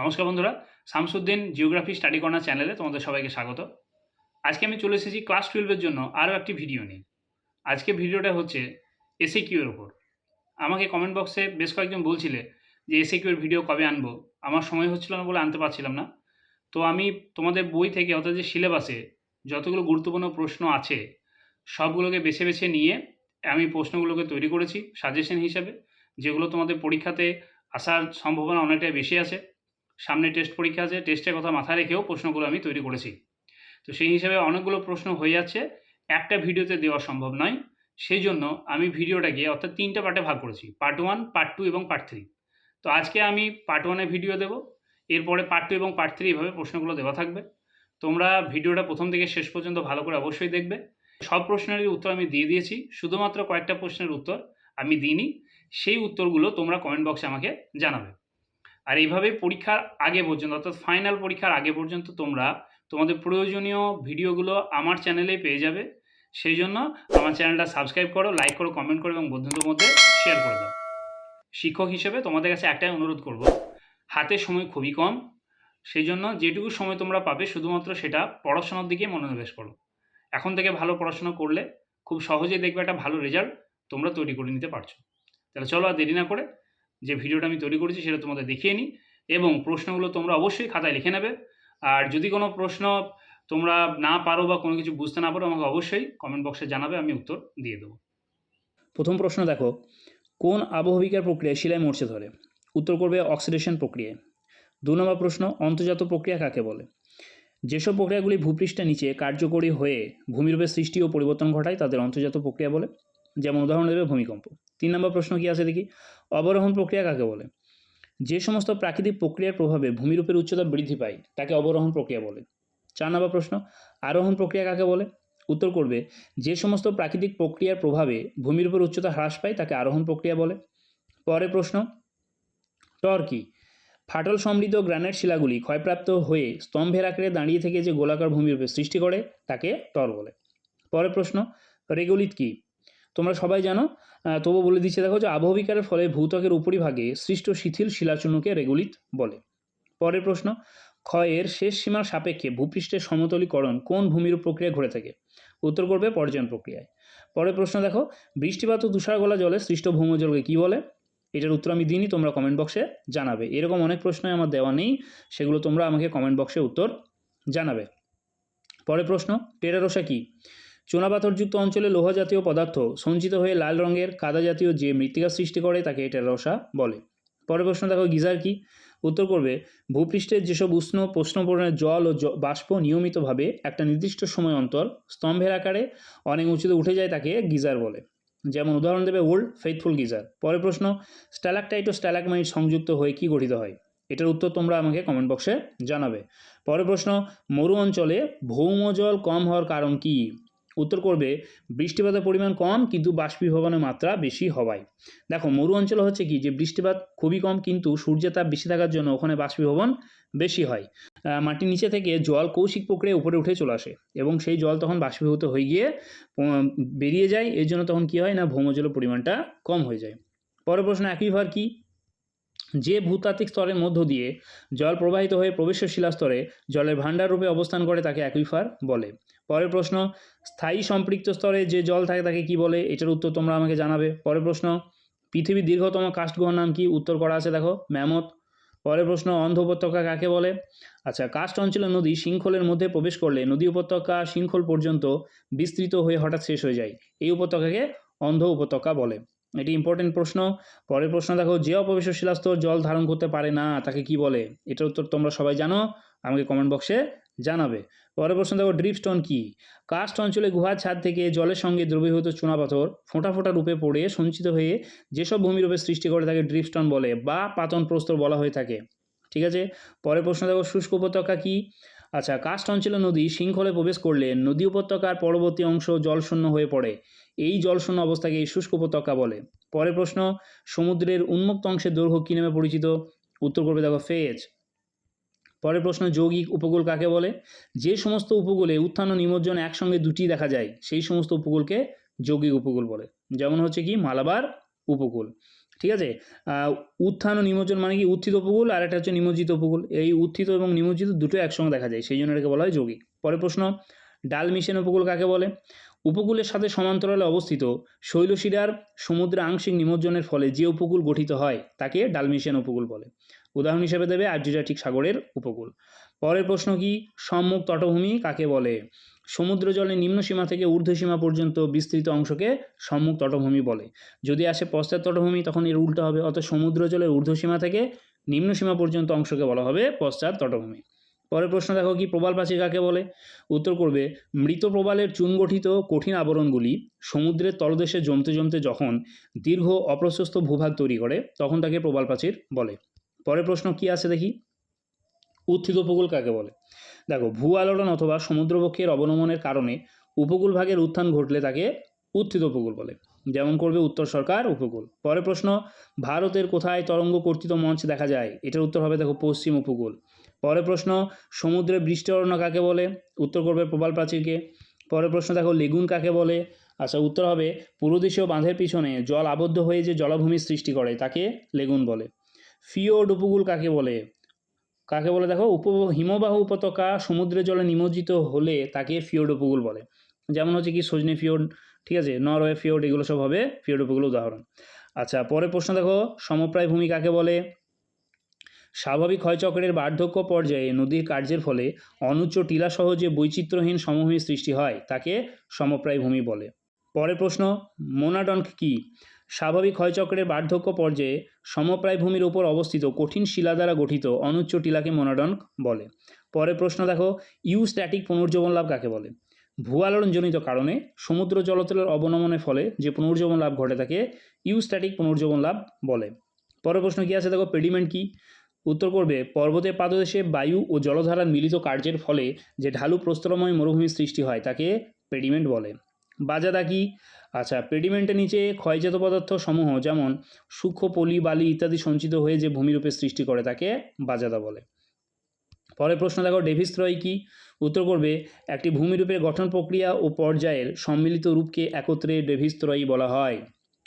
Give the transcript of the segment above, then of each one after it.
নমস্কার বন্ধুরা, Shamsuddin geography study corner চ্যানেলে তোমাদের সবাইকে স্বাগত। আজকে আমি চলে এসেছি ক্লাস টুয়েলভের জন্য আরও একটি ভিডিও নিয়ে। আজকে ভিডিওটা হচ্ছে এসে কিউর ওপর আমাকে কমেন্ট বক্সে বেশ কয়েকজন বলছিলে যে এসে কিউর ভিডিও কবে আনব। আমার সময় হচ্ছিল না বলে আনতে পারছিলাম না। তো আমি তোমাদের বই থেকে, অর্থাৎ যে সিলেবাসে যতগুলো গুরুত্বপূর্ণ প্রশ্ন আছে, সবগুলোকে বেছে বেছে নিয়ে আমি প্রশ্নগুলোকে তৈরি করেছি সাজেশন হিসাবে, যেগুলো তোমাদের পরীক্ষাতে আসার সম্ভাবনা অনেকটাই বেশি আছে। সামনে টেস্ট পরীক্ষা আছে টেস্টের কথা মাথায় রেখেও প্রশ্নগুলো আমি তৈরি করেছি। তো সেই হিসাবে অনেকগুলো প্রশ্ন হয়ে যাচ্ছে, একটা ভিডিওতে দেওয়া সম্ভব নয়। সেই জন্য আমি ভিডিওটাকে অর্থাৎ তিনটা পার্টে ভাগ করেছি পার্ট ওয়ান পার্ট টু এবং পার্ট থ্রি তো আজকে আমি পার্ট ওয়ানে ভিডিও দেবো, এরপরে পার্ট টু এবং পার্ট থ্রি এভাবে প্রশ্নগুলো দেওয়া থাকবে। তোমরা ভিডিওটা প্রথম থেকে শেষ পর্যন্ত ভালো করে অবশ্যই দেখবে। সব প্রশ্নেরই উত্তর আমি দিয়ে দিয়েছি, শুধুমাত্র কয়েকটা প্রশ্নের উত্তর আমি দিইনি। সেই উত্তরগুলো তোমরা কমেন্ট বক্সে আমাকে জানাবে। আর এইভাবে পরীক্ষার আগে পর্যন্ত, অর্থাৎ ফাইনাল পরীক্ষার আগে পর্যন্ত তোমরা তোমাদের প্রয়োজনীয় ভিডিওগুলো আমার চ্যানেলে পেয়ে যাবে। সেই জন্য আমার চ্যানেলটা সাবস্ক্রাইব করো লাইক করো কমেন্ট করো এবং বন্ধুদের মধ্যে শেয়ার করে দাও। শিক্ষক হিসেবে তোমাদের কাছে একটাই অনুরোধ করব, হাতে সময় খুবই কম, সেই জন্য যেটুকু সময় তোমরা পাবে শুধুমাত্র সেটা পড়াশোনার দিকে মনোনিবেশ করো। এখন থেকে ভালো পড়াশোনা করলে খুব সহজেই দেখবে একটা ভালো রেজাল্ট তোমরা তৈরি করে নিতে পারছ। তাহলে চলো আর দেরি না করে যে ভিডিওটা আমি তৈরি করেছি সেটা তোমাদের দেখিয়ে নিই। এবং প্রশ্নগুলো তোমরা অবশ্যই খাতায় লিখে নেবে। আর যদি কোনো প্রশ্ন তোমরা না পারো বা কোনো কিছু বুঝতে না পারো, আমাকে অবশ্যই কমেন্ট বক্সে জানাবে, আমি উত্তর দিয়ে দেবো। প্রথম প্রশ্ন দেখো, কোন আবহবিকার প্রক্রিয়ায় শিলায় মরচে ধরে? উত্তর করবে অক্সিডেশন প্রক্রিয়ায়। দু নম্বর প্রশ্ন, অন্তর্জাত প্রক্রিয়া কাকে বলে? যেসব প্রক্রিয়াগুলি ভূপৃষ্ঠের নিচে কার্যকরী হয়ে ভূমিরূপের সৃষ্টি ও পরিবর্তন ঘটায়, তাদের অন্তর্জাত প্রক্রিয়া বলে। যেমন উদাহরণ দেবে ভূমিকম্প। তিন নম্বর প্রশ্ন কি আছে দেখি? অবরোহণ প্রক্রিয়া কাকে বলে? যে সমস্ত প্রাকৃতিক প্রক্রিয়ার প্রভাবে ভূমিরূপের উচ্চতা বৃদ্ধি পায়, তাকে অবরোহণ প্রক্রিয়া বলে। চার নম্বর প্রশ্ন, আরোহণ প্রক্রিয়া কাকে বলে? উত্তর করবে, যে সমস্ত প্রাকৃতিক প্রক্রিয়ার প্রভাবে ভূমিরূপের উচ্চতা হ্রাস পায়, তাকে আরোহণ প্রক্রিয়া বলে। পরের প্রশ্ন টর কি ফাটল সমৃদ্ধ গ্রানাইট শিলাগুলি ক্ষয়প্রাপ্ত হয়ে স্তম্ভের আকারে দাঁড়িয়ে থেকে যে গোলাকার ভূমিরূপের সৃষ্টি করে, তাকে টর বলে। পরের প্রশ্ন রেগুলিত কি? তোমরা সবাই জানো তবু বলে দিচ্ছে, দেখো যে আবহবিকারের ফলে ভূত্বকের উপরিভাগে সৃষ্ট শিথিল শিলাচূর্ণকে রেগুলিত বলে। পরের প্রশ্ন, ক্ষয়ের শেষ সীমার সাপেক্ষে ভূপৃষ্ঠের সমতলীকরণ কোন ভূমিরূপ প্রক্রিয়া ঘটে থাকে? উত্তর করবে পর্যায়ন প্রক্রিয়ায়। পরের প্রশ্ন, দেখো, বৃষ্টিপাত ও তুষার গলা জলে সৃষ্ট ভৌমজলকে কী বলে? এটার উত্তর আমি দিইনি, তোমরা কমেন্ট বক্সে জানাবে। এরকম অনেক প্রশ্নই আমার দেওয়া নেই, সেগুলো তোমরা আমাকে কমেন্ট বক্সে উত্তর জানাবে। পরের প্রশ্ন টেরারোসা কী? চুনাপাথরযুক্ত অঞ্চলে লোহা জাতীয় পদার্থ সঞ্চিত হয়ে লাল রঙের কাদা জাতীয় যে মৃত্তিকা সৃষ্টি করে তাকে টেরারোসা বলে। পরের প্রশ্ন দেখো, গিজার কি? উত্তর করবে, ভূপৃষ্ঠের যেসব উষ্ণ প্রশ্নপূরণের জল ও বাষ্প নিয়মিতভাবে একটা নির্দিষ্ট সময় অন্তর স্তম্ভের আকারে অনেক উঁচুতে উঠে যায় তাকে গিজার বলে। যেমন উদাহরণ দেবে ওল্ড ফেথফুল গিজার। পরের প্রশ্ন, স্ট্যালাকটাইট ও স্ট্যালাকমাইট সংযুক্ত হয়ে কি গঠিত হয়? এটার উত্তর তোমরা আমাকে কমেন্ট বক্সে জানাবে। পরের প্রশ্ন, মরু অঞ্চলে ভৌমজল কম হওয়ার কারণ কি? উত্তর করবে, বৃষ্টিপাতের পরিমাণ কম কিন্তু বাষ্পীভবনের মাত্রা বেশি হওয়ায়। দেখো, মরু অঞ্চলে হচ্ছে কি, যে বৃষ্টিপাত খুবই কম কিন্তু সূর্যের তাপ বেশি থাকার জন্য ওখানে বাষ্পীভবন বেশি হয়। মাটির নিচে থেকে জল কৌশিক প্রক্রিয়ায় উপরে উঠে চলে আসে এবং সেই জল তখন বাষ্পীভূত হয়ে গিয়ে বেরিয়ে যায়। এর জন্য তখন কী হয় না, ভৌমজলের পরিমাণটা কম হয়ে যায়। পরের প্রশ্ন একইভার কি? যে ভূতাত্ত্বিক স্তরের মধ্য দিয়ে জল প্রবাহিত হয়ে প্রবেশ্য শিলাস্তরে জলের ভাণ্ডার রূপে অবস্থান করে তাকে অ্যাকুইফার বলে। পরের প্রশ্ন, স্থায়ী সম্পৃক্ত স্তরে যে জল থাকে তাকে কি বলে? এটার উত্তর তোমরা আমাকে জানাবে। পরের প্রশ্ন, পৃথিবীর দীর্ঘতম কাস্টগুহার নাম কি? উত্তর করা আছে দেখো ম্যামত পরের প্রশ্ন, অন্ধ উপত্যকা কাকে বলে? আচ্ছা কাস্ট অঞ্চলের নদী শৃঙ্খলের মধ্যে প্রবেশ করলে নদী উপত্যকা শৃঙ্খল পর্যন্ত বিস্তৃত হয়ে হঠাৎ শেষ হয়ে যায়। এই উপত্যকাকে অন্ধ উপত্যকা বলে। এটি ইম্পর্টেন্ট প্রশ্ন। পরের প্রশ্ন, দেখো, যে অপবেশ শিলাস্তর জল ধারণ করতে পারে না, তাকে কি বলে? এটার উত্তর তোমরা সবাই জানো, আমাকে কমেন্ট বক্সে জানাবে। পরের প্রশ্ন, দেখো ড্রিপ স্টোন কি? কাস্ট অঞ্চলে গুহার ছাদ থেকে জলের সঙ্গে দ্রবীভূত চুনাপাথর ফোঁটা ফোঁটা রূপে পড়ে সঞ্চিত হয়ে যেসব ভূমিরূপে সৃষ্টি করে তাকে ড্রিপ স্টোন বলে বা পাতন প্রস্তর বলা হয়ে থাকে। ঠিক আছে? পরের প্রশ্ন, দেখো, শুষ্ক উপত্যকা কি? আচ্ছা কাস্ট অঞ্চলে নদী শৃঙ্খলে প্রবেশ করলে নদী উপত্যকার পরবর্তী অংশ জলশূন্য হয়ে পড়ে। এই জলশূন্য অবস্থাকে শুষ্ক উপত্যকা বলে। পরের প্রশ্ন, সমুদ্রের উন্মুক্ত অংশের দৈর্ঘ্য কী নামে পরিচিত? উত্তর করবে দেখো ফেজ। পরের প্রশ্ন, যৌগিক উপকূল কাকে বলে? যে সমস্ত উপকূলে উত্থান ও নিমজ্জন একসঙ্গে দুটি দেখা যায়, সেই সমস্ত উপকূলকে যৌগিক উপকূল বলে। যেমন হচ্ছে কি, মালাবার উপকূল। ঠিক আছে? উত্থান ও নিমজ্জন মানে কি? উত্থিত উপকূল আর একটা হচ্ছে নিমজ্জিত উপকূল। এই উত্থিত এবং নিমজ্জিত দুটো একসঙ্গে দেখা যায়, সেই জন্য এটাকে বলা হয় যৌগিক। পরের প্রশ্ন, ডাল মিশন উপকূল কাকে বলে? উপকূলের সাথে সমান্তরালে অবস্থিত শৈলশিরার সমুদ্রে আংশিক নিমজ্জনের ফলে যে উপকূল গঠিত হয়, তাকে ডালমিশিয়ান উপকূল বলে। উদাহরণ হিসেবে দেবে আর্যজাটিক সাগরের উপকূল। পরের প্রশ্ন কি? সম্মুখ তটভূমি কাকে বলে? সমুদ্র জলের নিম্ন সীমা থেকে ঊর্ধ্ব সীমা পর্যন্ত বিস্তৃত অংশকে সম্মুখ তটভূমি বলে। যদি আসে পশ্চাৎ তটভূমি, তখন এর উল্টো হবে, অর্থাৎ সমুদ্র জলের ঊর্ধ্ব সীমা থেকে নিম্ন সীমা পর্যন্ত অংশকে বলা হবে পশ্চাৎ তটভূমি। পরের প্রশ্ন দেখো, কি প্রবাল প্রাচীর কাকে বলে? উত্তর করবে, মৃত প্রবালের চুনগঠিত কঠিন আবরণগুলি সমুদ্রের তলদেশে জমতে জমতে যখন দীর্ঘ অপ্রশস্ত ভূভাগ তৈরি করে, তখন তাকে প্রবাল প্রাচীর বলে। পরের প্রশ্ন কি আছে দেখি? উত্থিত উপকূল কাকে বলে? দেখো, ভূ আলোড়ন অথবা সমুদ্রবক্ষের অবনমনের কারণে উপকূল ভাগের উত্থান ঘটলে তাকে উত্থিত উপকূল বলে। যেমন করবে উত্তর সরকার, উপকূল। পরের প্রশ্ন, ভারতের কোথায় তরঙ্গ কর্তৃত মঞ্চ দেখা যায়? এটার উত্তর হবে দেখো, পশ্চিম উপকূল। পরের প্রশ্ন, সমুদ্রে বৃষ্টি অরণ্য কাকে বলে? উত্তর করবে প্রবাল প্রাচীরকে। পরের প্রশ্ন, দেখো, লেগুন কাকে বলে? আচ্ছা উত্তর হবে পূর্বদেশীয় বাঁধের পিছনে জল আবদ্ধ হয়ে যে জলাভূমির সৃষ্টি করে, তাকে লেগুন বলে। ফিওর্ড উপকূল কাকে বলে? কাকে বলে দেখো? উপ হিমবাহ উপত্যকা সমুদ্রের জলে নিমজ্জিত হলে তাকে ফিওর্ড উপকূল বলে। যেমন হচ্ছে কি সজনে ফিওর্ড ঠিক আছে? নরওয়ে ফিওর্ড এগুলো সব হবে ফিওর্ড উপকূল উদাহরণ। আচ্ছা পরের প্রশ্ন দেখো, সমপ্রায় ভূমি কাকে বলে? স্বাভাবিক ক্ষয়চক্রের বার্ধক্য পর্যায়ে নদীর কার্যের ফলে অনুচ্চ টিলাসহ যে বৈচিত্র্যহীন সমভূমির সৃষ্টি হয়, তাকে সমপ্রায় ভূমি বলে। পরের প্রশ্ন মোনাডন্ক কি? স্বাভাবিক ক্ষয়চক্রের বার্ধক্য পর্যায়ে সমপ্রায় ভূমির উপর অবস্থিত কঠিন শিলা দ্বারা গঠিত অনুচ্চ টিলাকে মোনাডন্ক বলে। পরের প্রশ্ন দেখো ইউ স্ট্যাটিক পুনর্জীবন লাভ কাকে বলে? ভূয়ালোড়নজনিত কারণে সমুদ্র জলতলের অবনমনের ফলে যে পুনর্জীবন লাভ ঘটে তাকে ইউস্ট্যাটিক পুনর্জীবন লাভ বলে। পরের প্রশ্ন কী আছে দেখো, পেডিমেন্ট কি? উত্তর করবে পর্বতের পাদদেশে বায়ু ও জলধারার মিলিত কার্যের ফলে যে ঢালু প্রস্তরময় মরুভূমির সৃষ্টি হয় তাকে পেডিমেন্ট বলে। বাজাদা কি? আচ্ছা পেডিমেন্টের নিচে ক্ষয়জাত পদার্থ সমূহ যেমন সূক্ষ্ম পলি, বালি ইত্যাদি সঞ্চিত হয়ে যে ভূমিরূপে সৃষ্টি করে তাকে বাজাদা বলে। পরের প্রশ্ন দেখো ডেভিস ত্রয় কি? উত্তর করবে, একটি ভূমিরূপের গঠন প্রক্রিয়া ও পর্যায়ের সম্মিলিত রূপকে একত্রে ডেভিস ত্রয়ী বলা হয়।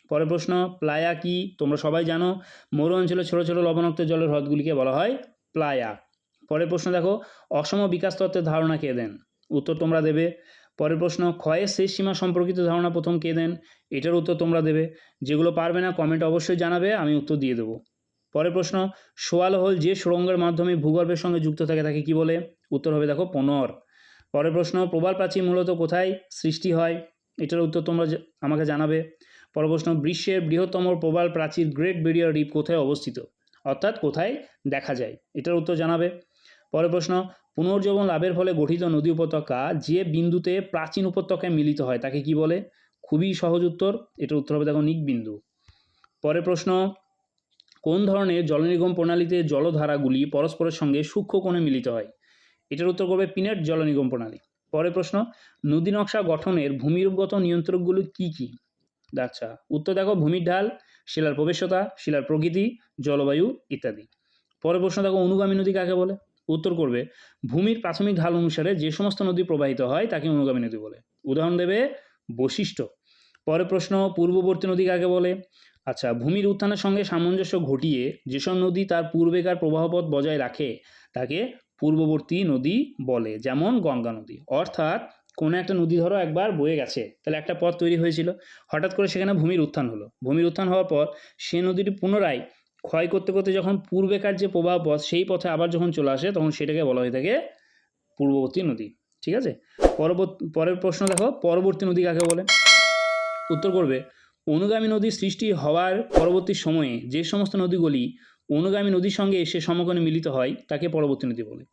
পরের প্রশ্ন, প্লায়া কি? তোমরা সবাই জানো, মরু অঞ্চলে ছোটো ছোটো লবণাক্ত জলের হ্রদগুলিকে বলা হয় প্লায়া। পরের প্রশ্ন দেখো, অসম বিকাশ তত্ত্বের ধারণা কে দেন? উত্তর তোমরা দেবে পরের প্রশ্ন, ক্ষয়ের শেষ সীমা সম্পর্কিত ধারণা প্রথম কে দেন? এটার উত্তর তোমরা দেবে। যেগুলো পারবে না কমেন্ট অবশ্যই জানাবে, আমি উত্তর দিয়ে দেবো। পরের প্রশ্ন, সোয়াল হল যে সুড়ঙ্গের মাধ্যমে ভূগর্ভের সঙ্গে যুক্ত থাকে তাকে কি বলে? উত্তর হবে দেখো, পনর। পরের প্রশ্ন, প্রবাল প্রাচীর মূলত কোথায় সৃষ্টি হয়? এটার উত্তর তোমরা আমাকে জানাবে। পরের প্রশ্ন বিশ্বের বৃহত্তম প্রবাল প্রাচীর গ্রেট বেরিয়ার রিপ কোথায় অবস্থিত? অর্থাৎ কোথায় দেখা যায়? এটার উত্তর জানাবে। পরের প্রশ্ন পুনর্জীবন লাভের ফলে গঠিত নদী উপত্যকা যে বিন্দুতে প্রাচীন উপত্যকায় মিলিত হয়, তাকে কি বলে? খুবই সহজ উত্তর, এটার উত্তর হবে দেখো নিক বিন্দু পরের প্রশ্ন, কোন ধরনের জলনিগম প্রণালীতে জলধারাগুলি পরস্পরের সঙ্গে সূক্ষ্ম কোণে মিলিত হয়? এটার উত্তর করবে পিনেট জলনিগম প্রণালী। পরের প্রশ্ন, নদী নকশা গঠনের ভূমিরূপগত নিয়ন্ত্রকগুলো কি কি? আচ্ছা উত্তর দেখো ভূমির ঢাল, শিলার প্রবেশতা শিলার প্রকৃতি, জলবায়ু ইত্যাদি। পরের প্রশ্ন দেখো অনুগামী নদী কাকে বলে? উত্তর করবে, ভূমির প্রাথমিক ঢাল অনুসারে যে সমস্ত নদী প্রবাহিত হয়, তাকে অনুগামী নদী বলে। উদাহরণ দেবে বৈশিষ্ট্য পরে প্রশ্ন, পূর্ববর্তী নদী কাকে বলে? আচ্ছা ভূমির উত্থানের সঙ্গে সামঞ্জস্য ঘটিয়ে যেসব নদী তার পূর্বেকার প্রবাহপথ বজায় রাখে, তাকে পূর্ববর্তী নদী বলে, যেমন গঙ্গা নদী। অর্থাৎ, কোনো একটা নদী ধরো একবার বয়ে গেছে, তাহলে একটা পথ তৈরি হয়েছিল। হঠাৎ করে সেখানে ভূমির উত্থান হলো। ভূমির উত্থান হওয়ার পর, সে নদীটি পুনরায় ক্ষয় করতে করতে যখন পূর্বেকার যে প্রবাহ পথ সেই পথে আবার যখন চলে আসে, তখন সেটাকে বলা হয়ে থাকে পূর্ববর্তী নদী। ঠিক আছে? পরবর্তী পরের প্রশ্ন দেখো, পরবর্তী নদী কাকে বলে? উত্তর করবে, অনুগামী নদীর সৃষ্টি হওয়ার পরবর্তী সময়ে যে সমস্ত নদীগুলি অনুগামী নদীর সঙ্গে এসে সমকোণে মিলিত হয়, তাকে পরবর্তী নদী বলে।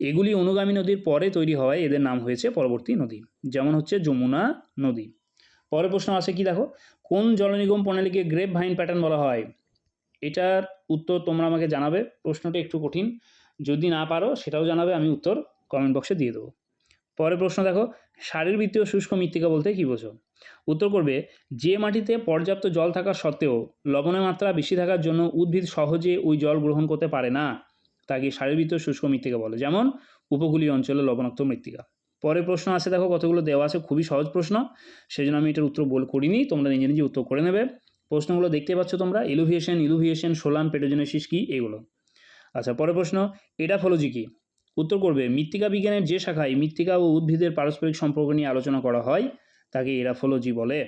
এগুলি অনুগামী নদীর পরে তৈরি হওয়ায় এদের নাম হয়েছে পরবর্তী নদী, যেমন হচ্ছে যমুনা নদী। পরের প্রশ্ন আছে কি দেখো? কোন জলনিগম প্রণালীকে গ্রেপ ভাইন প্যাটার্ন বলা হয়? এটার উত্তর তোমরা আমাকে জানাবে, প্রশ্নটা একটু কঠিন। যদি না পারো, সেটাও জানাবে, আমি উত্তর কমেন্ট বক্সে দিয়ে দেবো। পরের প্রশ্ন দেখো, শারীরবৃত্তীয় শুষ্ক মৃত্তিকা বলতে কী বোঝো? উত্তর করবে, যে মাটিতে পর্যাপ্ত জল থাকা সত্ত্বেও লবণের মাত্রা বেশি থাকার জন্য উদ্ভিদ সহজে ওই জল গ্রহণ করতে পারে না। তাকে শারীরবৃত্তীয় শুষ্ক মৃত্তিকা বলে। যেমন, উপকূলীয় অঞ্চলে লবণাক্ত মৃত্তিকা। পরের প্রশ্ন আছে, দেখো, কতগুলো দেওয়া আছে, খুবই সহজ প্রশ্ন। সেই জন্য আমি এটার উত্তর বল করিনি, তোমরা নিজে নিজে উত্তর করে নেবে। প্রশ্নগুলো দেখতে পাচ্ছ তোমরা ইলুভিয়েশন ইলুভিয়েশন সোলান পেটোজেনেসিস কি, এগুলো। আচ্ছা পরের প্রশ্ন এডাফোলজি কি? উত্তর করবে, মৃত্তিকা বিজ্ঞানের যে শাখায় মৃত্তিকা ও উদ্ভিদের পারস্পরিক সম্পর্ক নিয়ে আলোচনা করা হয়, তাকে এরাফোলজি বলে।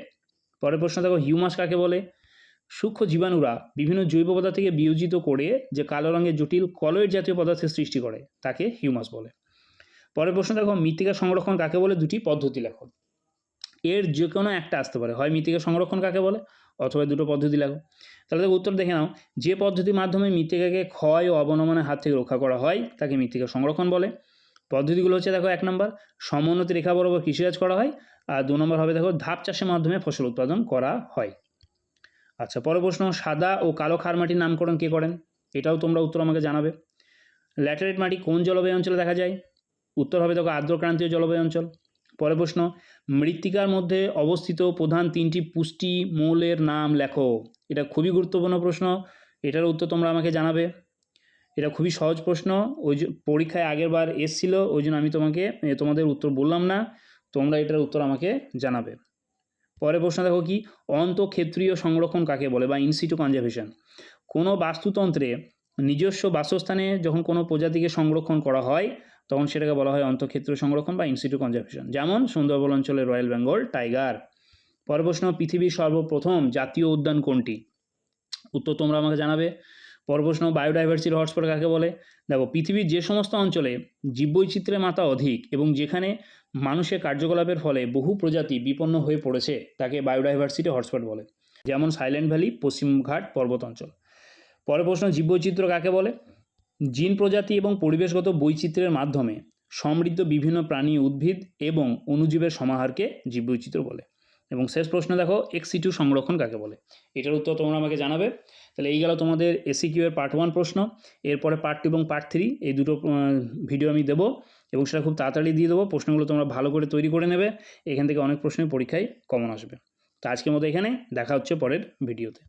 পরের প্রশ্ন দেখো, হিউমাস কাকে বলে? সূক্ষ্ম জীবাণুরা বিভিন্ন জৈব পদার্থ থেকে বিয়োজিত করে যে কালো রঙের জটিল কলয়ের জাতীয় পদার্থের সৃষ্টি করে, তাকে হিউমাস বলে। পরের প্রশ্ন দেখো, মৃত্তিকা সংরক্ষণ কাকে বলে? দুটি পদ্ধতি লেখো। এর যে কোনো একটা আসতে পারে। হয় মৃত্তিকা সংরক্ষণ কাকে বলে? অথবা দুটো পদ্ধতি লেখো তাহলে দেখো উত্তর দেখে নাও। যে পদ্ধতির মাধ্যমে মৃত্তিকাকে ক্ষয় ও অবনমনের হাত থেকে রক্ষা করা হয়, তাকে মৃত্তিকা সংরক্ষণ বলে। পদ্ধতিগুলো হচ্ছে দেখো এক নম্বর, সমোন্নতি রেখা বরাবর কৃষিকাজ করা হয়। আর দু নম্বর হবে দেখো ধাপ চাষের মাধ্যমে ফসল উৎপাদন করা হয়। আচ্ছা পরের প্রশ্ন, সাদা ও কালো ক্ষার মাটির নামকরণ কে করেন? এটাও তোমরা উত্তর আমাকে জানাবে। ল্যাটেরাইট মাটি কোন জলবায়ু অঞ্চলে দেখা যায়? উত্তর হবে দেখো আর্দ্রক্রান্তীয় জলবায়ু অঞ্চল। পরের প্রশ্ন, মৃত্তিকার মধ্যে অবস্থিত প্রধান তিনটি পুষ্টি মৌলের নাম লেখো। এটা খুবই গুরুত্বপূর্ণ প্রশ্ন, এটার উত্তর তোমরা আমাকে জানাবে। এটা খুবই সহজ প্রশ্ন, ওই পরীক্ষায় আগের বার এসছিল, ওই জন্য আমি তোমাকে তোমাদের উত্তর বললাম না, তোমরা এটার উত্তর আমাকে জানাবে। পরের প্রশ্ন দেখো কি, অন্তঃক্ষেত্রীয় সংরক্ষণ কাকে বলে বা ইনসিটু কনজারভেশন কোনো বাস্তুতন্ত্রে নিজস্ব বাসস্থানে যখন কোনো প্রজাতিকে সংরক্ষণ করা হয় তখন সেটাকে বলা হয় অন্তঃক্ষেত্র সংরক্ষণ বা ইনস্টিটিউ কনজারভেশন যেমন সুন্দরবন অঞ্চলের রয়্যাল বেঙ্গল, টাইগার। পরের প্রশ্ন, পৃথিবীর সর্বপ্রথম জাতীয় উদ্যান কোনটি? উত্তর তোমরা আমাকে জানাবে। পরের প্রশ্ন, বায়োডাইভার্সিটি হটস্পট কাকে বলে? দেখো, পৃথিবীর যে সমস্ত অঞ্চলে জীববৈচিত্র্যের মাত্রা অধিক এবং যেখানে মানুষের কার্যকলাপের ফলে বহু প্রজাতি বিপন্ন হয়ে পড়েছে, তাকে বায়োডাইভার্সিটি হটস্পট বলে। যেমন সাইলেন্ট ভ্যালি পশ্চিমঘাট পর্বত অঞ্চল। পরের প্রশ্ন, জীববৈচিত্র্য কাকে বলে? জিন প্রজাতি এবং পরিবেশগত বৈচিত্র্যের মাধ্যমে সমৃদ্ধ বিভিন্ন প্রাণী উদ্ভিদ এবং অণুজীবের সমাহারকে জীববৈচিত্র্য বলে। এবং শেষ প্রশ্ন দেখো এক্সিটু সংরক্ষণ কাকে বলে? এটার উত্তর তোমরা আমাকে জানাবে। তাহলে এই গেল তোমাদের এসিকিউ এর পার্ট ওয়ান প্রশ্ন। এরপরে পার্ট টু এবং পার্ট থ্রি এই দুটো ভিডিও আমি দেবো এবং সেটা খুব তাড়াতাড়ি দিয়ে দেবো। প্রশ্নগুলো তোমরা ভালো করে তৈরি করে নেবে। এখান থেকে অনেক প্রশ্নই পরীক্ষায় কমন আসবে। তো আজকের মতো এখানে দেখা হচ্ছে পরের ভিডিওতে